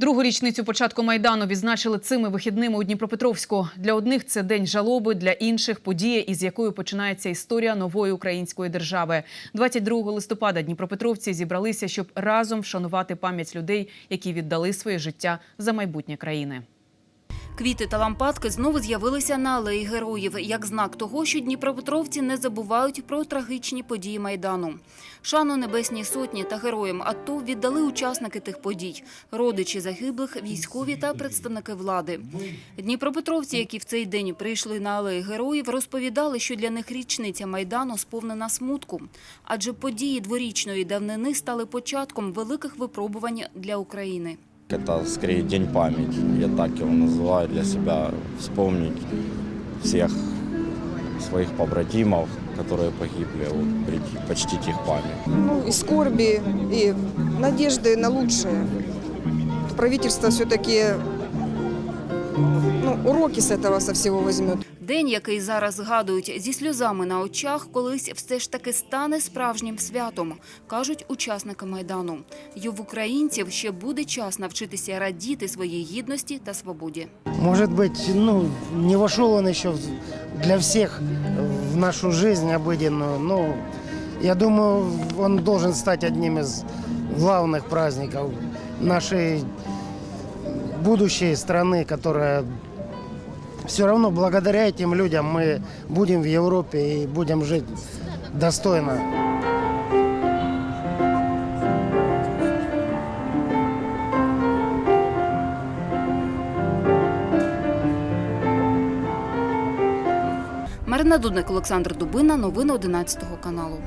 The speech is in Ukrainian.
Другу річницю початку майдану відзначили цими вихідними у Дніпропетровську. Для одних це день жалоби, для інших подія, із якою починається історія нової української держави. 22 листопада Дніпропетровці зібралися, щоб разом вшанувати пам'ять людей, які віддали своє життя за майбутнє країни. Квіти та лампадки знову з'явилися на алеї героїв, як знак того, що дніпропетровці не забувають про трагічні події Майдану. Шану Небесній Сотні та героям АТО віддали учасники тих подій – родичі загиблих, військові та представники влади. Дніпропетровці, які в цей день прийшли на алеї героїв, розповідали, що для них річниця Майдану сповнена смутку. Адже події дворічної давнини стали початком великих випробувань для України. Это скорее день памяти. Я так его называю для себя. Вспомнить всех своих побратимов, которые погибли, вот, почтить их память. ну, и скорби, и надежды на лучшее. Правительство все-таки ну, уроки с этого со всего возьмет. День, який зараз згадують зі сльозами на очах, колись все ж таки стане справжнім святом, кажуть учасники майдану. І в українців ще буде час навчитися радіти своїй гідності та свободі. Может быть, ну, не вошел он еще в- для всех в нашу жизнь обыденную, но я думаю, он должен стать одним из главных праздников нашей будущей страны, которая все равно благодаря этим людям мы будем в Европе и будем жить достойно. Марина Дудник, Олександр Дубина. Новини 11 каналу.